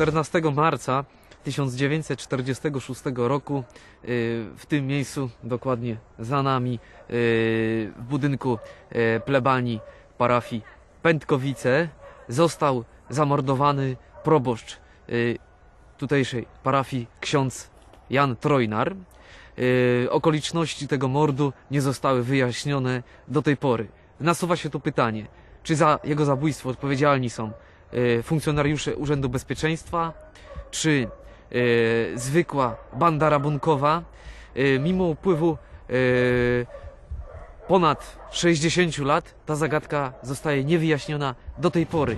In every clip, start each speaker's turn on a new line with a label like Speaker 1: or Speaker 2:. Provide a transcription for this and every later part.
Speaker 1: 14 marca 1946 roku y, w tym miejscu, dokładnie za nami, y, w budynku y, plebanii parafii Pętkowice został zamordowany proboszcz tutejszej parafii ksiądz Jan Trojnar. Okoliczności tego mordu nie zostały wyjaśnione do tej pory. Nasuwa się tu pytanie, czy za jego zabójstwo odpowiedzialni są funkcjonariusze Urzędu Bezpieczeństwa, czy y, zwykła banda rabunkowa, Y, mimo upływu y, ponad 60 lat ta zagadka zostaje niewyjaśniona do tej pory.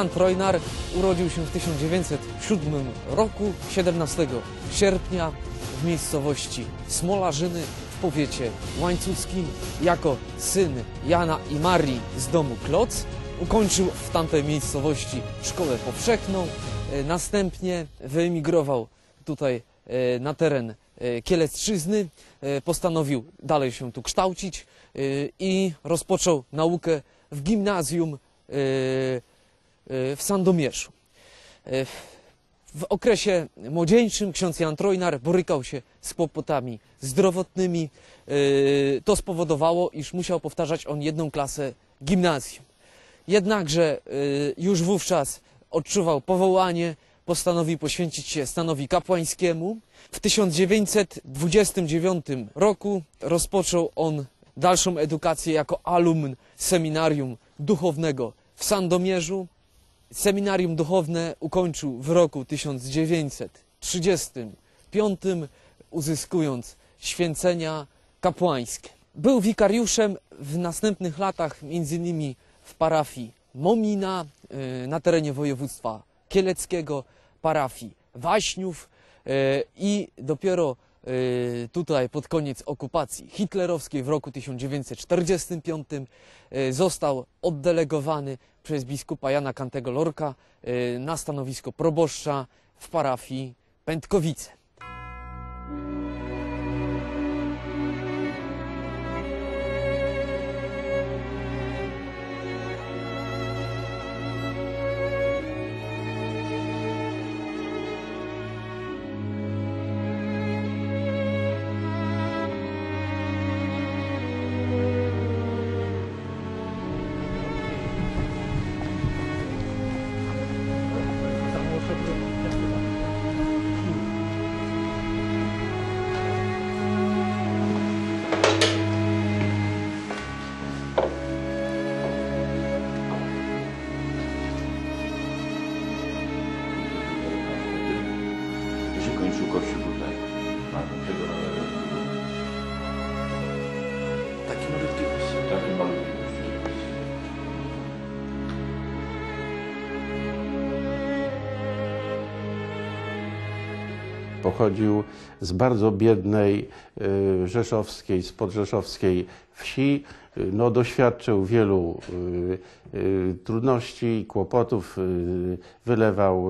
Speaker 1: Jan Trojnar urodził się w 1907 roku, 17 sierpnia w miejscowości Smolarzyny w powiecie łańcuckim jako syn Jana i Marii z domu Kloc. Ukończył w tamtej miejscowości szkołę powszechną, e, następnie wyemigrował tutaj e, na teren e, Kielecczyzny, postanowił dalej się tu kształcić i rozpoczął naukę w gimnazjum w Sandomierzu. E, W okresie młodzieńczym ksiądz Jan Trojnar borykał się z kłopotami zdrowotnymi. E, To spowodowało, iż musiał powtarzać on jedną klasę gimnazjum. Jednakże już wówczas odczuwał powołanie, postanowił poświęcić się stanowi kapłańskiemu. W 1929 roku rozpoczął on dalszą edukację jako alumn seminarium duchownego w Sandomierzu. Seminarium duchowne ukończył w roku 1935, uzyskując święcenia kapłańskie. Był wikariuszem w następnych latach, m.in. w parafii Momina y, na terenie województwa kieleckiego, parafii Waśniów y, i dopiero tutaj pod koniec okupacji hitlerowskiej w roku 1945 y, został oddelegowany przez biskupa Jana Kantego Lorka y, na stanowisko proboszcza w parafii Pętkowice.
Speaker 2: Pochodził z bardzo biednej y, rzeszowskiej, spodrzeszowskiej wsi. Y, No, doświadczył wielu y, trudności i kłopotów. Wylewał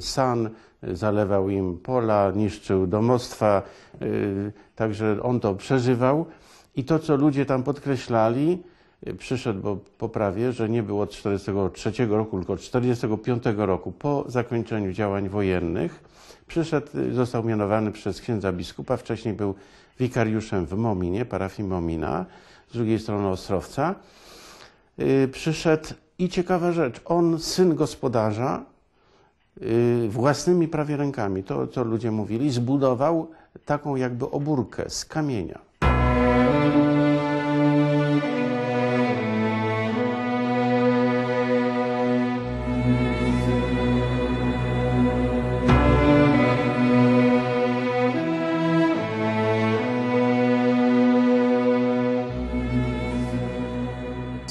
Speaker 2: san, zalewał im pola, niszczył domostwa. Także on to przeżywał. I to, co ludzie tam podkreślali, przyszedł bo poprawię, że nie było od 1943 roku, tylko od 1945 roku, po zakończeniu działań wojennych. Przyszedł, został mianowany przez księdza biskupa, wcześniej był wikariuszem w Mominie, parafii Momina, z drugiej strony Ostrowca. Y, Przyszedł i ciekawa rzecz, on, syn gospodarza, y, własnymi prawie rękami, to co ludzie mówili, zbudował taką jakby obórkę z kamienia.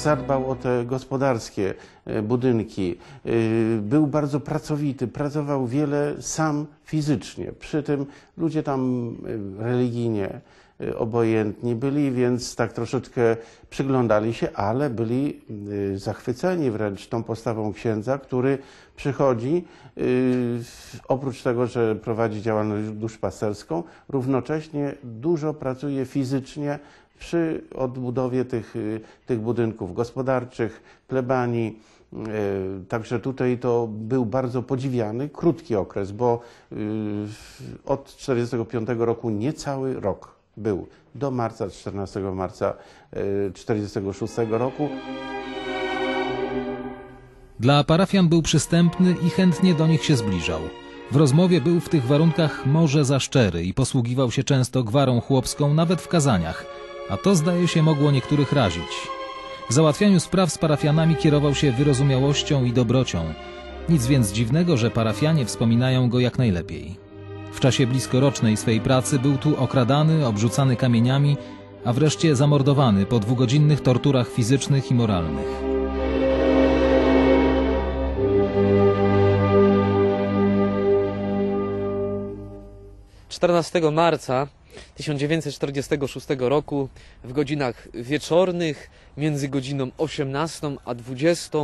Speaker 2: Zadbał o te gospodarskie e, budynki. E, Był bardzo pracowity, pracował wiele sam fizycznie. Przy tym ludzie tam e, religijnie obojętni byli, więc tak troszeczkę przyglądali się, ale byli zachwyceni wręcz tą postawą księdza, który przychodzi, oprócz tego, że prowadzi działalność duszpasterską, równocześnie dużo pracuje fizycznie przy odbudowie tych, y, tych budynków gospodarczych, plebanii. Y, Także tutaj to był bardzo podziwiany, krótki okres, bo y, od 1945 roku niecały rok był, do marca, 14 marca 1946 roku.
Speaker 3: Dla parafian był przystępny i chętnie do nich się zbliżał. W rozmowie był w tych warunkach może za szczery i posługiwał się często gwarą chłopską nawet w kazaniach, a to zdaje się mogło niektórych razić. W załatwianiu spraw z parafianami kierował się wyrozumiałością i dobrocią. Nic więc dziwnego, że parafianie wspominają go jak najlepiej. W czasie bliskorocznej swej pracy był tu okradany, obrzucany kamieniami, a wreszcie zamordowany po dwugodzinnych torturach fizycznych i moralnych.
Speaker 1: 14 marca 1946 roku w godzinach wieczornych między godziną 18 a 20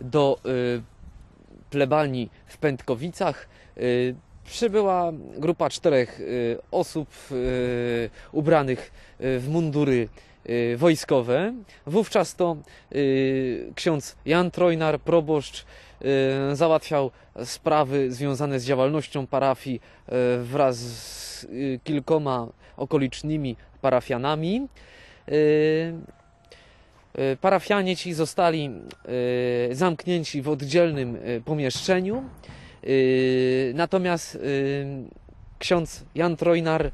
Speaker 1: do y, plebanii w Pętkowicach y, przybyła grupa czterech y, osób ubranych w mundury wojskowe. Wówczas to ksiądz Jan Trojnar, proboszcz, załatwiał sprawy związane z działalnością parafii y, wraz z y, kilkoma okolicznymi parafianami. Y, y, Parafianie ci zostali y, zamknięci w oddzielnym y, pomieszczeniu. Y, Natomiast y, ksiądz Jan Trojnar y,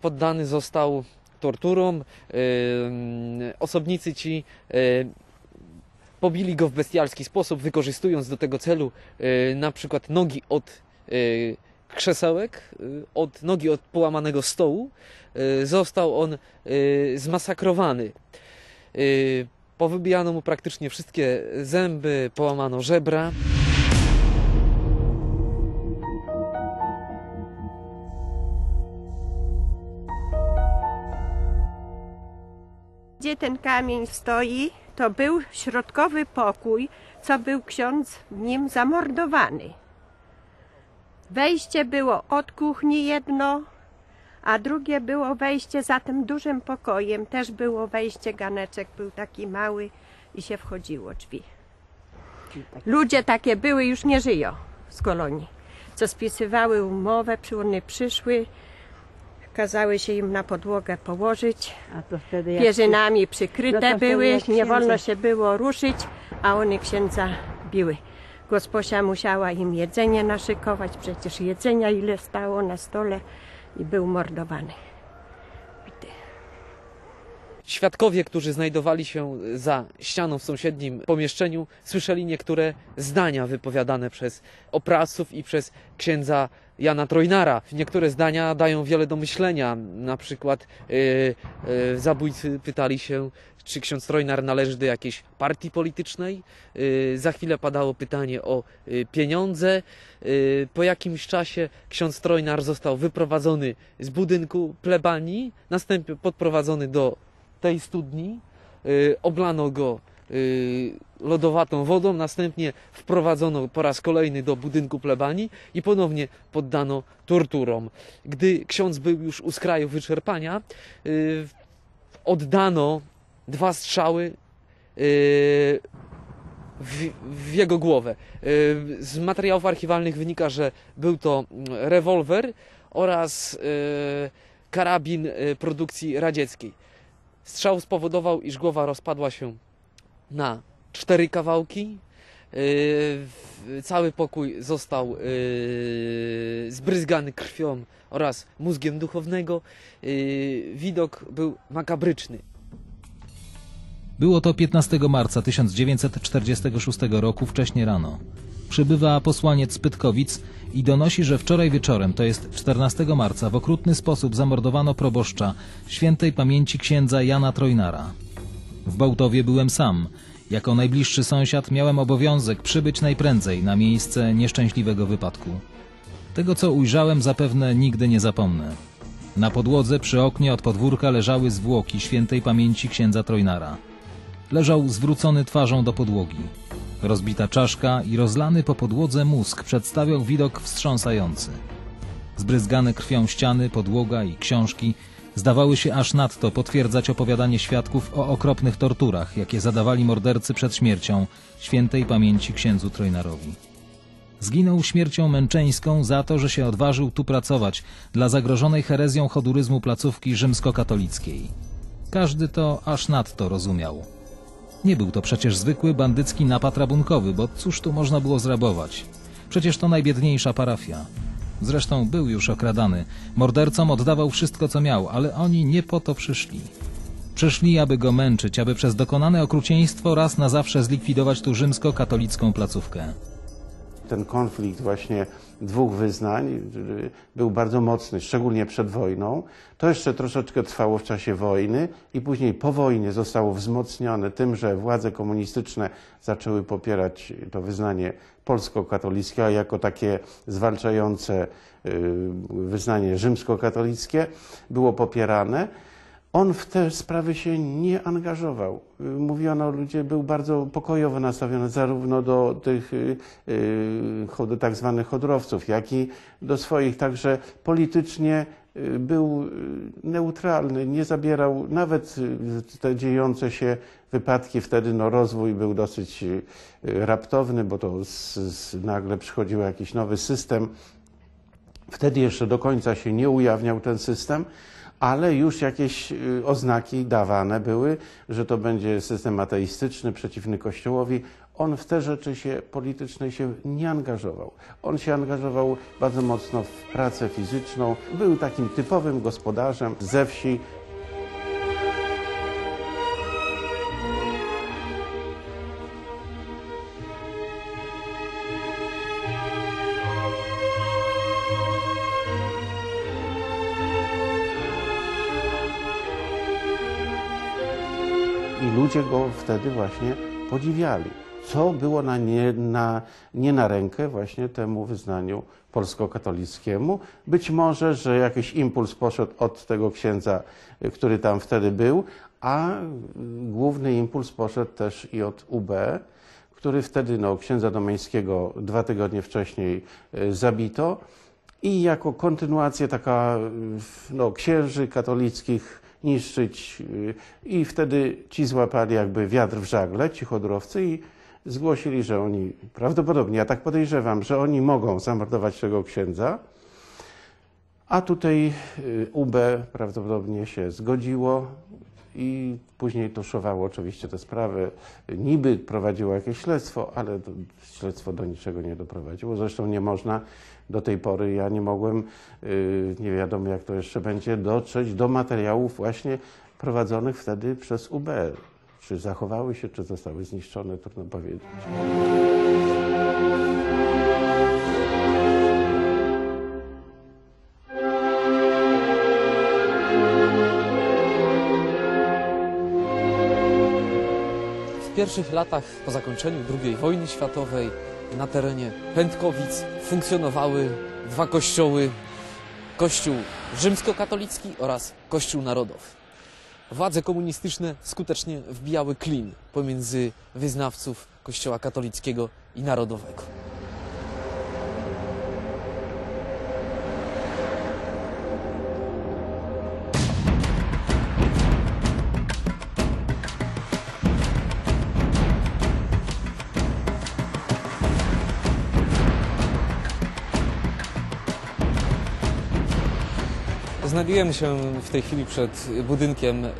Speaker 1: poddany został torturom. Y, Osobnicy ci y, pobili go w bestialski sposób, wykorzystując do tego celu y, na przykład nogi od y, krzesełek, y, od nogi od połamanego stołu. Y, Został on y, zmasakrowany. Y, Powybijano mu praktycznie wszystkie zęby, połamano żebra.
Speaker 4: Gdzie ten kamień stoi, to był środkowy pokój, co był ksiądz w nim zamordowany. Wejście było od kuchni jedno, a drugie było wejście za tym dużym pokojem. Też było wejście, ganeczek był taki mały i się wchodziło drzwi. Ludzie takie były, już nie żyją z kolonii, co spisywały umowę, przy one przyszły, kazały się im na podłogę położyć,
Speaker 5: A to wtedy jak
Speaker 4: pierzynami przykryte
Speaker 5: No
Speaker 4: były,
Speaker 5: jak
Speaker 4: nie wolno się było ruszyć, a one księdza biły. Gosposia musiała im jedzenie naszykować, przecież jedzenia ile stało na stole i był mordowany.
Speaker 1: Świadkowie, którzy znajdowali się za ścianą w sąsiednim pomieszczeniu, słyszeli niektóre zdania wypowiadane przez oprawców i przez księdza Jana Trojnara. Niektóre zdania dają wiele do myślenia. Na przykład yy, yy, zabójcy pytali się, czy ksiądz Trojnar należy do jakiejś partii politycznej. Yy, za chwilę padało pytanie o yy, pieniądze. Yy, po jakimś czasie ksiądz Trojnar został wyprowadzony z budynku plebanii, następnie podprowadzony do tej studni, y, oblano go y, lodowatą wodą, następnie wprowadzono po raz kolejny do budynku plebanii i ponownie poddano torturom. Gdy ksiądz był już u skraju wyczerpania, y, oddano dwa strzały y, w, w jego głowę. Y, Z materiałów archiwalnych wynika, że był to rewolwer oraz karabin produkcji radzieckiej. Strzał spowodował, iż głowa rozpadła się na cztery kawałki. W- Cały pokój został yy, zbryzgany krwią oraz mózgiem duchownego. Yy, Widok był makabryczny.
Speaker 3: Było to 15 marca 1946 roku wcześnie rano. Przybywa posłaniec z Pytkowic i donosi, że wczoraj wieczorem, to jest 14 marca, w okrutny sposób zamordowano proboszcza świętej pamięci księdza Jana Trojnara. W Bałtowie byłem sam. Jako najbliższy sąsiad miałem obowiązek przybyć najprędzej na miejsce nieszczęśliwego wypadku. Tego, co ujrzałem, zapewne nigdy nie zapomnę. Na podłodze przy oknie od podwórka leżały zwłoki świętej pamięci księdza Trojnara. Leżał zwrócony twarzą do podłogi. Rozbita czaszka i rozlany po podłodze mózg przedstawiał widok wstrząsający. Zbryzgane krwią ściany, podłoga i książki zdawały się aż nadto potwierdzać opowiadanie świadków o okropnych torturach, jakie zadawali mordercy przed śmiercią świętej pamięci księdzu Trojnarowi. Zginął śmiercią męczeńską za to, że się odważył tu pracować dla zagrożonej herezją choduryzmu placówki rzymskokatolickiej. Każdy to aż nadto rozumiał. Nie był to przecież zwykły bandycki napad rabunkowy, bo cóż tu można było zrabować? Przecież to najbiedniejsza parafia. Zresztą był już okradany. Mordercom oddawał wszystko, co miał, ale oni nie po to przyszli. Przyszli, aby go męczyć, aby przez dokonane okrucieństwo raz na zawsze zlikwidować tu rzymskokatolicką placówkę.
Speaker 2: Ten konflikt właśnie dwóch wyznań był bardzo mocny, szczególnie przed wojną. To jeszcze troszeczkę trwało w czasie wojny i później po wojnie zostało wzmocnione tym, że władze komunistyczne zaczęły popierać to wyznanie polsko-katolickie, a jako takie zwalczające y, wyznanie rzymskokatolickie było popierane. On w te sprawy się nie angażował. Y, Mówiono, ludzie był bardzo pokojowo nastawiony zarówno do tych y, y, chod- tak zwanych jak i do swoich. Także politycznie był neutralny, nie zabierał nawet te dziejące się wypadki. Wtedy no, rozwój był dosyć raptowny, bo to z, z, nagle przychodził jakiś nowy system. Wtedy jeszcze do końca się nie ujawniał ten system, ale już jakieś y, oznaki dawane były, że to będzie system ateistyczny, przeciwny Kościołowi. On w te rzeczy się politycznej się nie angażował. On się angażował bardzo mocno w pracę fizyczną. Był takim typowym gospodarzem ze wsi. Ludzie go wtedy właśnie podziwiali. Co było na nie, na, nie na rękę właśnie temu wyznaniu polskokatolickiemu. Być może, że jakiś impuls poszedł od tego księdza, y, który tam wtedy był, a główny impuls poszedł też i od UB, który wtedy no, księdza Domeńskiego dwa tygodnie wcześniej y, zabito. I jako kontynuację taka y, no, księży katolickich niszczyć. y, I wtedy ci złapali jakby wiatr w żagle, ci chodrowcy i zgłosili, że oni, prawdopodobnie, ja tak podejrzewam, że oni mogą zamordować tego księdza. A tutaj y, UB prawdopodobnie się zgodziło i później tuszowało oczywiście te sprawy. Niby prowadziło jakieś śledztwo, ale śledztwo do niczego nie doprowadziło. Zresztą nie można do tej pory, ja nie mogłem, y, nie wiadomo jak to jeszcze będzie, dotrzeć do materiałów właśnie prowadzonych wtedy przez UB. Czy zachowały się, czy zostały zniszczone, trudno powiedzieć.
Speaker 1: W pierwszych latach po zakończeniu II wojny światowej na terenie Pętkowic funkcjonowały dwa kościoły. Kościół rzymskokatolicki oraz Kościół Narodowy. Władze komunistyczne skutecznie wbijały klin pomiędzy wyznawców Kościoła katolickiego i narodowego. Znajdujemy się w tej chwili przed budynkiem, e,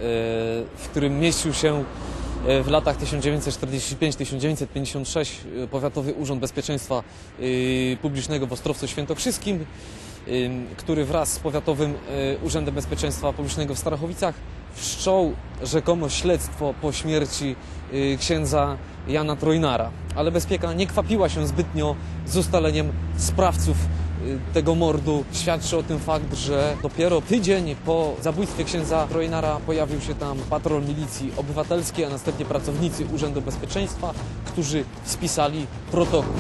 Speaker 1: w którym mieścił się e, w latach 1945-1956 e, Powiatowy Urząd Bezpieczeństwa Publicznego w Ostrowcu Świętokrzyskim, który wraz z Powiatowym Urzędem Bezpieczeństwa Publicznego w Starachowicach wszczął rzekomo śledztwo po śmierci księdza Jana Trojnara. Ale bezpieka nie kwapiła się zbytnio z ustaleniem sprawców tego mordu świadczy o tym fakt, że dopiero tydzień po zabójstwie księdza Trojnara pojawił się tam patrol milicji obywatelskiej, a następnie pracownicy Urzędu Bezpieczeństwa, którzy spisali protokół.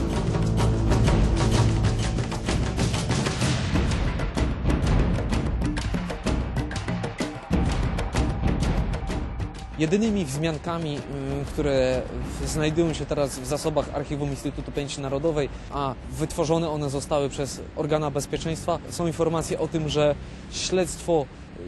Speaker 1: Jedynymi wzmiankami, y, które znajdują się teraz w zasobach Archiwum Instytutu Pamięci Narodowej, a wytworzone one zostały przez organa bezpieczeństwa, są informacje o tym, że śledztwo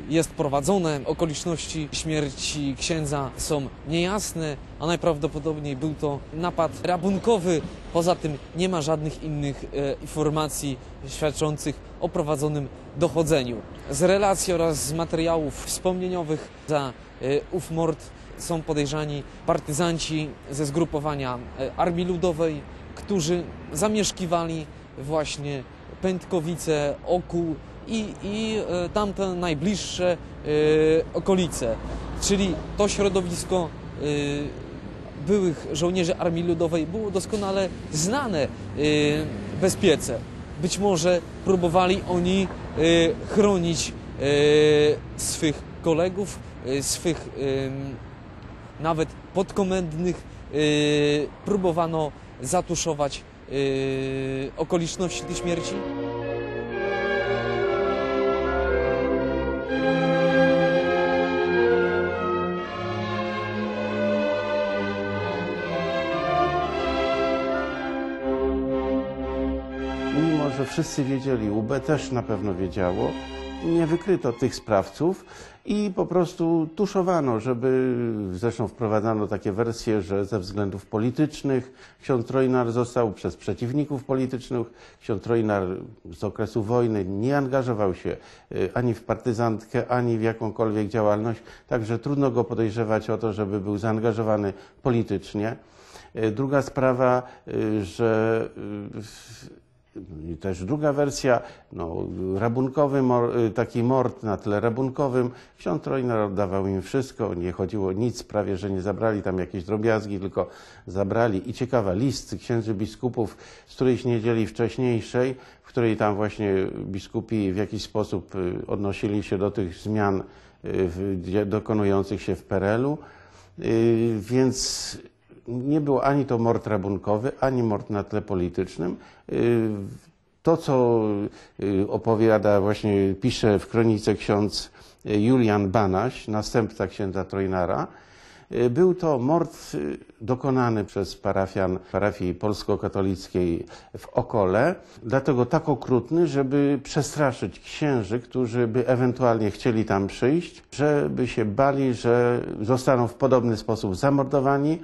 Speaker 1: jest prowadzone, okoliczności śmierci księdza są niejasne, a najprawdopodobniej był to napad rabunkowy. Poza tym nie ma żadnych innych e, informacji świadczących o prowadzonym dochodzeniu. Z relacji oraz z materiałów wspomnieniowych za ów mord są podejrzani partyzanci ze zgrupowania e, Armii Ludowej, którzy zamieszkiwali właśnie Pętkowice, Okół i, i e, tamte najbliższe e, okolice. Czyli to środowisko e, byłych żołnierzy Armii Ludowej było doskonale znane e, bezpiece. Być może próbowali oni e, chronić e, swych kolegów, e, swych em, nawet podkomendnych. e, Próbowano zatuszować e, okoliczności tej śmierci.
Speaker 2: Mimo, że wszyscy wiedzieli, UB też na pewno wiedziało, nie wykryto tych sprawców i po prostu tuszowano, żeby, zresztą wprowadzano takie wersje, że ze względów politycznych ksiądz Trojnar został przez przeciwników politycznych. Ksiądz Trojnar z okresu wojny nie angażował się y, ani w partyzantkę, ani w jakąkolwiek działalność, także trudno go podejrzewać o to, żeby był zaangażowany politycznie. Y, Druga sprawa, y, że też druga wersja, no, rabunkowy, mor- y, taki mord na tle rabunkowym. Ksiądz Trojnar oddawał im wszystko, nie chodziło o nic, prawie że nie zabrali tam jakieś drobiazgi, tylko zabrali. I ciekawa, list księży biskupów z którejś niedzieli wcześniejszej, w której tam właśnie biskupi w jakiś sposób y, odnosili się do tych zmian y, dokonujących się w PRL-u. Y, Więc nie był ani to mord rabunkowy, ani mord na tle politycznym. Y, To, co y, opowiada, właśnie pisze w kronice ksiądz Julian Banaś, następca księdza Trojnara, y, był to mord dokonany przez parafian parafii polsko-katolickiej w Okole, dlatego tak okrutny, żeby przestraszyć księży, którzy by ewentualnie chcieli tam przyjść, żeby się bali, że zostaną w podobny sposób zamordowani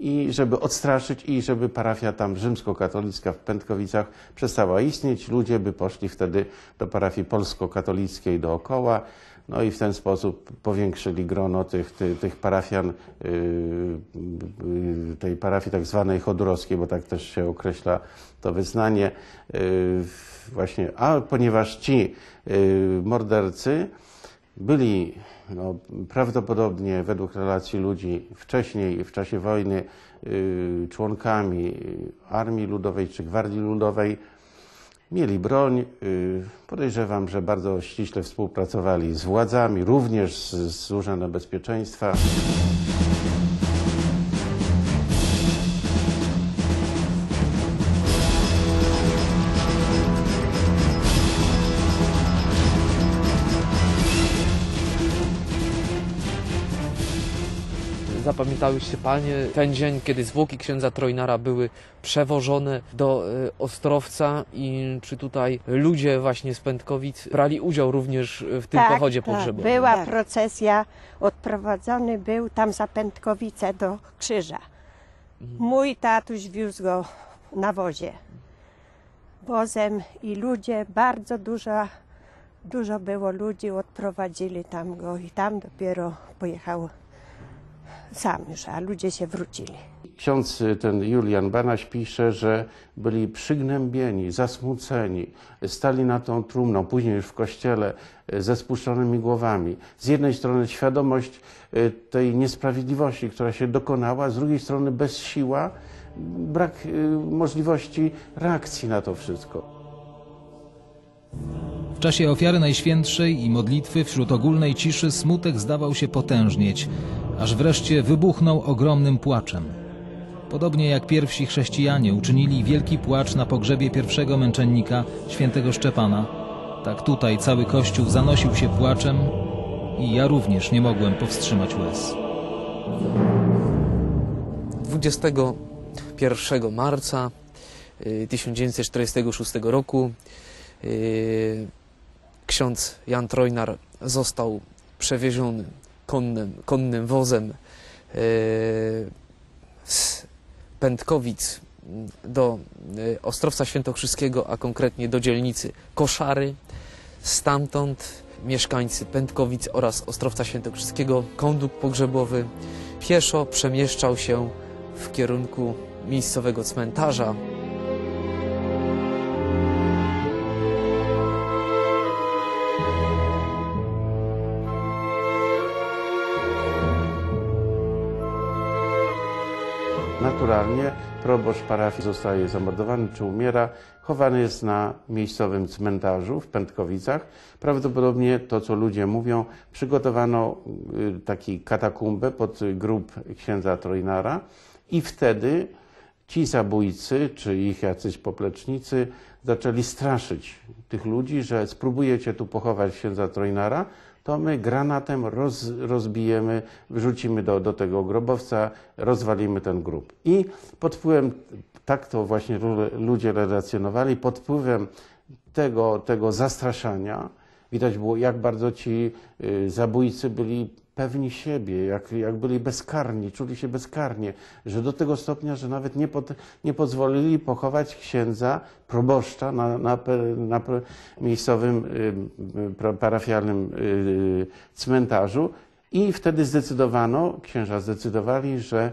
Speaker 2: i żeby odstraszyć i żeby parafia tam rzymskokatolicka w Pętkowicach przestała istnieć. Ludzie by poszli wtedy do parafii polsko-katolickiej dookoła. No i w ten sposób powiększyli grono tych, tych, parafian, yy, tej parafii tak zwanej chodorowskiej, bo tak też się określa to wyznanie. Yy, właśnie, a ponieważ ci yy, mordercy byli no, prawdopodobnie według relacji ludzi wcześniej, w czasie wojny, yy, członkami Armii Ludowej czy Gwardii Ludowej. Mieli broń. Yy, podejrzewam, że bardzo ściśle współpracowali z władzami, również z, z Urzędem Bezpieczeństwa.
Speaker 1: Zapamiętałyście Panie ten dzień, kiedy zwłoki księdza Trojnara były przewożone do e, Ostrowca i czy tutaj ludzie właśnie z Pętkowic brali udział również w tym pochodzie pogrzebowym?
Speaker 4: Była
Speaker 5: Tak.
Speaker 4: procesja, odprowadzony był tam za Pętkowice do krzyża. Mój tatuś wiózł go na wozie. Wozem i ludzie, bardzo dużo, dużo było ludzi, odprowadzili tam go i tam dopiero pojechał sam już, a ludzie się wrócili.
Speaker 2: Ksiądz y, ten Julian Banaś pisze, że byli przygnębieni, zasmuceni, stali nad tą trumną, później już w kościele y, ze spuszczonymi głowami. Z jednej strony świadomość y, tej niesprawiedliwości, która się dokonała, z drugiej strony bezsiła, brak możliwości reakcji na to wszystko.
Speaker 3: W czasie ofiary najświętszej i modlitwy wśród ogólnej ciszy smutek zdawał się potężnieć, aż wreszcie wybuchnął ogromnym płaczem. Podobnie jak pierwsi chrześcijanie uczynili wielki płacz na pogrzebie pierwszego męczennika, świętego Szczepana, tak tutaj cały Kościół zanosił się płaczem i ja również nie mogłem powstrzymać łez.
Speaker 1: 21 marca y, 1946 roku y, ksiądz Jan Trojnar został przewieziony konnym, konnym wozem y, z Pętkowic do y, Ostrowca Świętokrzyskiego, a konkretnie do dzielnicy Koszary. Stamtąd mieszkańcy Pętkowic oraz Ostrowca Świętokrzyskiego, kondukt pogrzebowy pieszo przemieszczał się w kierunku miejscowego cmentarza.
Speaker 2: Naturalnie proboszcz parafii zostaje zamordowany czy umiera, chowany jest na miejscowym cmentarzu w Pętkowicach. Prawdopodobnie to, co ludzie mówią, przygotowano y, taki katakumbę pod grób księdza Trojnara i wtedy ci zabójcy, czy ich jacyś poplecznicy zaczęli straszyć tych ludzi, że spróbujecie tu pochować księdza Trojnara, to my granatem roz, rozbijemy, wrzucimy do, do tego grobowca, rozwalimy ten grób. I pod wpływem, tak to właśnie lu- ludzie relacjonowali, pod wpływem tego, tego zastraszania, widać było, jak bardzo ci y, zabójcy byli pewni siebie, jak, jak byli bezkarni, czuli się bezkarnie, że do tego stopnia, że nawet nie, pod, nie pozwolili pochować księdza, proboszcza na, na, na miejscowym parafialnym y, cmentarzu. I wtedy zdecydowano, księża zdecydowali, że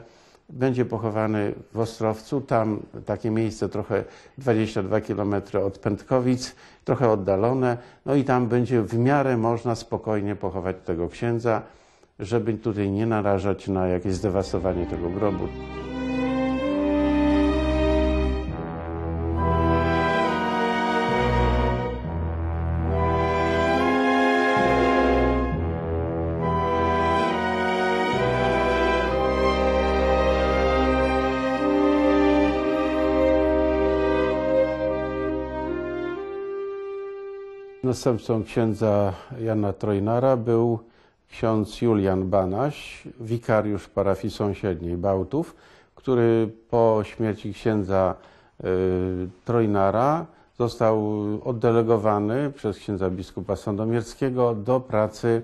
Speaker 2: będzie pochowany w Ostrowcu, tam takie miejsce trochę 22 km od Pętkowic, trochę oddalone, no i tam będzie w miarę można spokojnie pochować tego księdza, żeby tutaj nie narażać na jakieś zdewastowanie tego grobu. Następcą księdza Jana Trojnara był ksiądz Julian Banaś, wikariusz parafii sąsiedniej Bałtów, który po śmierci księdza y, Trojnara został oddelegowany przez księdza biskupa Sandomierskiego do pracy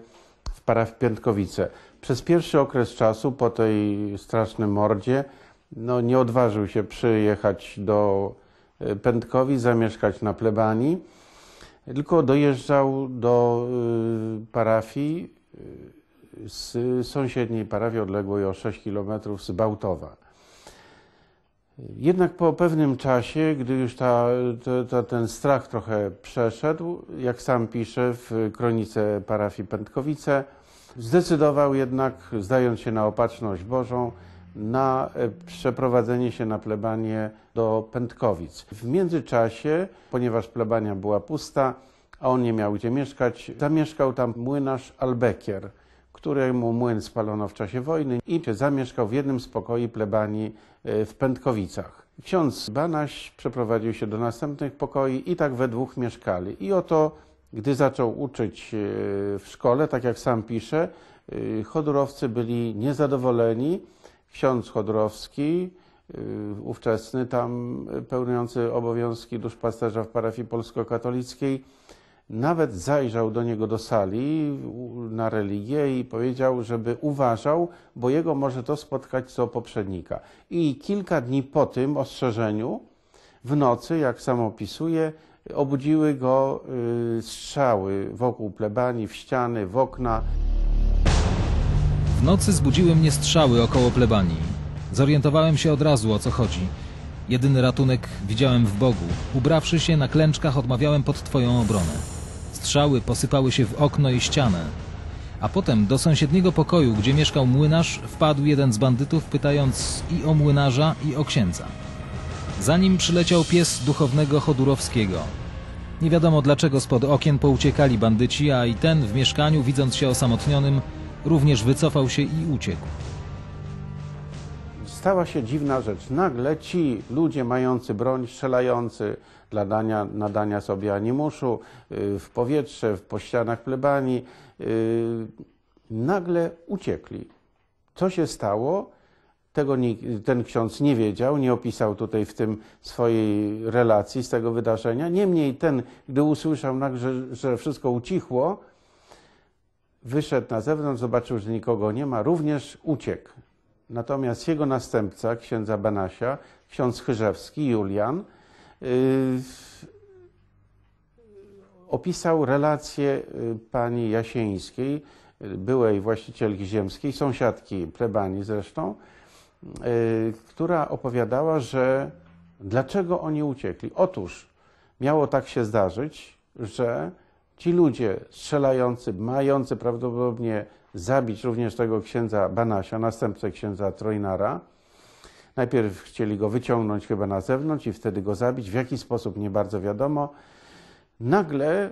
Speaker 2: w parafii Piętkowice. Przez pierwszy okres czasu po tej strasznym mordzie no, nie odważył się przyjechać do y, Pętkowic, zamieszkać na plebanii tylko dojeżdżał do y, parafii z sąsiedniej parafii odległej o 6 km z Bałtowa. Jednak po pewnym czasie, gdy już ta, ta, ten strach trochę przeszedł, jak sam pisze w kronice parafii Pętkowice, zdecydował jednak, zdając się na opatrzność Bożą, na e, przeprowadzenie się na plebanię do Pętkowic. W międzyczasie, ponieważ plebania była pusta, a on nie miał gdzie mieszkać, zamieszkał tam młynarz Albekier, któremu młyn spalono w czasie wojny i zamieszkał w jednym z pokoi plebanii e, w Pętkowicach. Ksiądz Banaś przeprowadził się do następnych pokoi i tak we dwóch mieszkali. I oto, gdy zaczął uczyć e, w szkole, tak jak sam pisze, e, chodurowcy byli niezadowoleni. Ksiądz Chodorowski, ówczesny tam pełniący obowiązki duszpasterza w parafii polsko-katolickiej, nawet zajrzał do niego do sali na religię i powiedział, żeby uważał, bo jego może to spotkać co poprzednika. I kilka dni po tym ostrzeżeniu, w nocy, jak sam opisuje, obudziły go y, strzały wokół plebanii, w ściany, w okna.
Speaker 3: W nocy zbudziły mnie strzały około plebanii. Zorientowałem się od razu o co chodzi. Jedyny ratunek widziałem w Bogu. Ubrawszy się na klęczkach, odmawiałem pod Twoją obronę. Strzały posypały się w okno i ścianę. A potem do sąsiedniego pokoju, gdzie mieszkał młynarz, wpadł jeden z bandytów, pytając i o młynarza, i o księdza. Za nim przyleciał pies duchownego Chodurowskiego. Nie wiadomo dlaczego spod okien pouciekali bandyci, a i ten w mieszkaniu, widząc się osamotnionym, również wycofał się i uciekł.
Speaker 2: Stała się dziwna rzecz. Nagle ci ludzie mający broń, strzelający dla dania, nadania sobie animuszu y, w powietrze, w pościanach plebanii, y, nagle uciekli. Co się stało? Tego ten ksiądz nie wiedział, nie opisał tutaj w tym swojej relacji z tego wydarzenia. Niemniej ten, gdy usłyszał że, że wszystko ucichło, wyszedł na zewnątrz, zobaczył, że nikogo nie ma, również uciekł. Natomiast jego następca, księdza Banasia, ksiądz Chyrzewski, Julian, opisał relację y, pani Jasieńskiej, y, byłej właścicielki ziemskiej, sąsiadki plebanii zresztą, y, która opowiadała, że dlaczego oni uciekli. Otóż miało tak się zdarzyć, że ci ludzie strzelający, mający prawdopodobnie zabić również tego księdza Banasia, następcę księdza Trojnara, najpierw chcieli go wyciągnąć chyba na zewnątrz i wtedy go zabić. W jaki sposób nie bardzo wiadomo. Nagle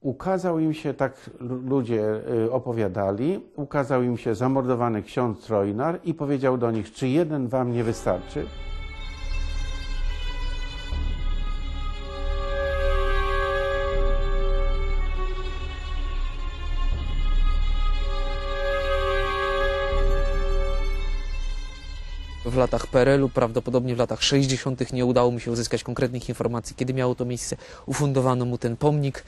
Speaker 2: ukazał im się, tak lu- ludzie y, opowiadali, ukazał im się zamordowany ksiądz Trojnar i powiedział do nich, czy jeden wam nie wystarczy?
Speaker 1: W latach PRL-u, prawdopodobnie w latach 60. nie udało mu się uzyskać konkretnych informacji, kiedy miało to miejsce, ufundowano mu ten pomnik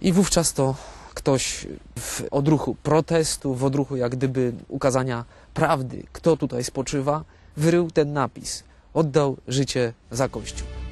Speaker 1: i wówczas to ktoś w odruchu protestu, w odruchu jak gdyby ukazania prawdy, kto tutaj spoczywa, wyrył ten napis. Oddał życie za Kościół.